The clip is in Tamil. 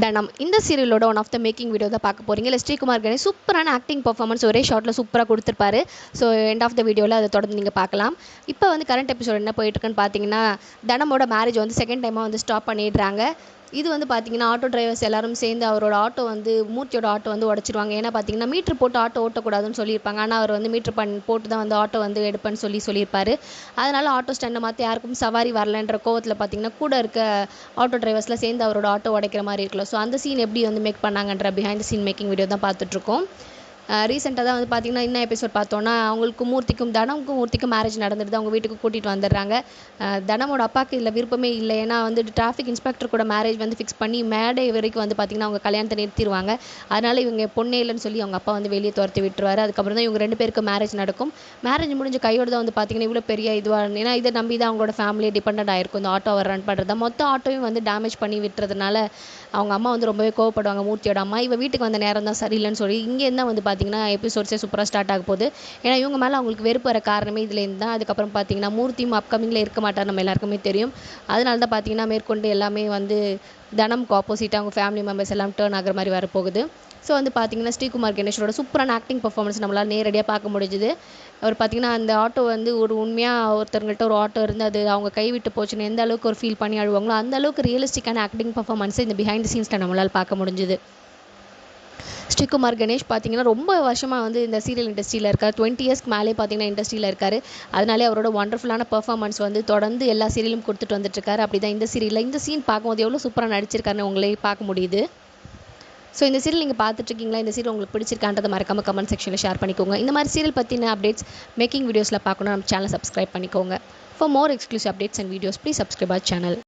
தனம் um, இந்த சீரியலோட one of the making video தான் பார்க்க போகிறீங்க இல்லை ஸ்ரீகுமார் கணேஷ் சூப்பரான ஆக்டிங் பர்ஃபார்மன்ஸ் ஒரே ஷாட்டில் சூப்பராக கொடுத்துருப்பாரு. ஸோ எண்ட் ஆஃப் த வீடியோவில் அதை தொடர்ந்து நீங்கள் பார்க்கலாம். இப்போ வந்து கரண்ட் எபிசோட் என்ன போயிட்டுருக்குன்னு பார்த்தீங்கன்னா தனமோட மேரேஜ் வந்து செகண்ட் டைமாக வந்து ஸ்டாப் பண்ணிடுறாங்க. இது வந்து பார்த்தீங்கன்னா ஆட்டோ டிரைவர்ஸ் எல்லாரும் சேர்ந்து அவரோட ஆட்டோ வந்து மூர்த்தியோட ஆட்டோ வந்து உடச்சிருவாங்க. ஏன்னா பார்த்தீங்கன்னா மீட்ரு போட்டு ஆட்டோ ஓட்டக்கூடாதுன்னு சொல்லியிருப்பாங்க. ஆனால் அவர் வந்து மீட்ரு பண் போட்டு தான் வந்து ஆட்டோ வந்து எடுப்பேன்னு சொல்லி சொல்லியிருப்பாரு. அதனால ஆட்டோ ஸ்டாண்டை மாற்றி யாருக்கும் சவாரி வரலன்ற கோவத்தில் பார்த்தீங்கன்னா கூட இருக்க ஆட்டோ டிரைவர்ஸில் சேர்ந்து அவரோட ஆட்டோ உடைக்கிற மாதிரி இருக்கலாம் ஸோ அந்த சீன் எப்படி வந்து மேக் பண்ணாங்கன்ற பிஹைண்ட் சீன் மேக்கிங் வீடியோ தான் பார்த்துட்ருக்கோம் ரீசெண்டாக தான் வந்து பார்த்தீங்கன்னா இன்னும் எபிசோட் பார்த்தோன்னா அவங்களுக்கு மூர்த்திக்கும் தனமுக்கும் மூர்த்திக்கும் மேரேஜ் நடந்துடுது அவங்க வீட்டுக்கு கூட்டிகிட்டு வந்துடுறாங்க. தனமோட அப்பாவுக்கு இதில் விருப்பமே இல்லை. ஏன்னா வந்து டிராஃபிக் இன்ஸ்பெக்டர் கூட மேரேஜ் வந்து ஃபிக்ஸ் பண்ணி மேடை வரைக்கும் வந்து பார்த்தீங்கன்னா அவங்க கல்யாணத்தை நிறுத்திடுவாங்க. அதனால இவங்க பொண்ணே இல்லைன்னு சொல்லி அவங்க அப்பா வந்து வெளியே துரத்தி விட்டுருவாரு. அதுக்கப்புறம் தான் இவங்க ரெண்டு பேருக்கு மேரேஜ் நடக்கும். மேரேஜ் முடிஞ்ச கையோட தான் வந்து பார்த்தீங்கன்னா இவ்வளோ பெரிய இதுவாக ஏன்னா இதை நம்பி தான் அவங்களோட ஃபேமிலியே டிபெண்ட் ஆயிருக்கும். இந்த ஆட்டோவை ரன் பண்ணுறது மொத்த ஆட்டோவையும் வந்து டேமேஜ் பண்ணி விட்டுறதுனால அவங்க அம்மா வந்து ரொம்பவே கோவப்படுவாங்க. மூர்த்தியோட அம்மா இவ வீட்டுக்கு வந்த நேரம் தான் சரியில்லைன்னு சொல்லி இங்கேருந்து தான் வந்து பார்த்தீங்கன்னா எபிசோட்ஸே சூப்பராக ஸ்டார்ட் ஆக போகுது. ஏன்னா இவங்க மேலே அவங்களுக்கு வெறுப்பு வர காரணமே இதுலேருந்து தான். அதுக்கப்புறம் பார்த்தீங்கன்னா மூர்த்தியும் அப்கமிங்கில் இருக்க மாட்டார் நம்ம எல்லாருக்குமே தெரியும். அதனால தான் பார்த்தீங்கன்னா மேற்கொண்டு எல்லாமே வந்து தனமுக்கு ஆப்போசிட்டாக அவங்க ஃபேமிலி மெம்பர்ஸ் எல்லாம் டேர்ன் ஆகிற மாதிரி வரப்போகுது. ஸோ வந்து பார்த்தீங்கன்னா ஸ்ரீகுமார் கணேஷோட சூப்பரான ஆக்டிங் பர்ஃபார்மன்ஸ் நம்மளால் நேரடியாக பார்க்க முடிஞ்சுது. அவர் பார்த்தீங்கன்னா அந்த ஆட்டோ வந்து ஒரு உண்மையாக ஒருத்தருங்கள்ட்ட ஒரு ஆட்டோ இருந்து அது அவங்க கைவிட்டு போச்சுன்னு எந்த அளவுக்கு ஒரு ஃபீல் பண்ணி அழுவாங்களோ அந்த அளவுக்கு ரியலிஸ்டிக்கான ஆக்டிங் பர்ஃபார்மன்ஸை இந்த பிஹைண்ட் சீன்ஸில் நம்மளால் பார்க்க முடிஞ்சுது. ஸ்ரீகுமார் கணேஷ் பார்த்தீங்கன்னா ரொம்ப வருஷமாக வந்து இந்த சீரியல் இண்டஸ்ட்ரியில் இருக்கார். டுவெண்ட்டி இயர்ஸ்க்கு மேலே பார்த்தீங்கன்னா இண்டஸ்ட்ரியில் இருக்கார். அதனாலே அவரோட ஒண்டர்ஃபுல்லான பர்ஃபார்மன்ஸ் வந்து தொடர்ந்து எல்லா சீரியலும் கொடுத்துட்டு வந்துட்டுருக்காரு. அப்படி தான் இந்த சீரியலில் இந்த சீன் பார்க்கும்போது எவ்வளோ சூப்பராக நடிச்சிருக்காருன்னு உங்களே பார்க்க முடியுது. ஸோ இந்த சீரியல் நீங்கள் பார்த்துட்ருக்கீங்களா இந்த சீரியல் உங்களுக்கு பிடிச்சிருக்கான்றதை மறக்காம கமெண்ட் செக்ஷனில் ஷேர் பண்ணிக்கோங்க. இந்த மாதிரி சீரியல் பற்றின அப்டேட்ஸ் மேக்கிங் வீடியோஸில் பார்க்கணும். நம்ம சேனல் சப்ஸ்கிரைப் பண்ணிக்கோங்க. For more exclusive updates and videos please subscribe our channel